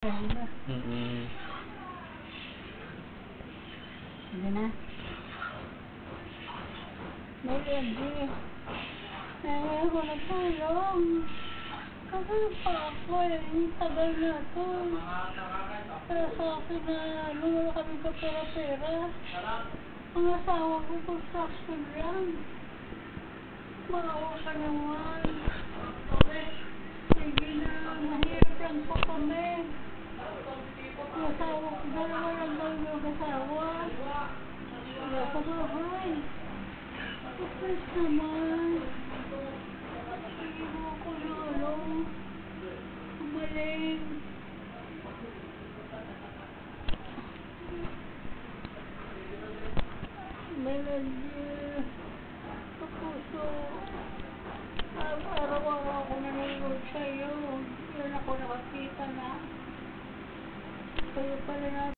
Mm-mm. Sige na. Melody. Nangyayon ko na tulong. Kasi pa ako eh. Tagal na to. Kaya sa akin na ano wala kami ka pera-pera. Ang asawa ko construction lang. Maawa ka naman. Asawa ko dalawa lang daw yung asawa. Wala sa bahay. Tapos naman. Hindi mo ako lulong. Umaling. Melody. Sa puso. Araw-araw ako nanonood sa'yo. Yan ako nakakita na ऊपर लगा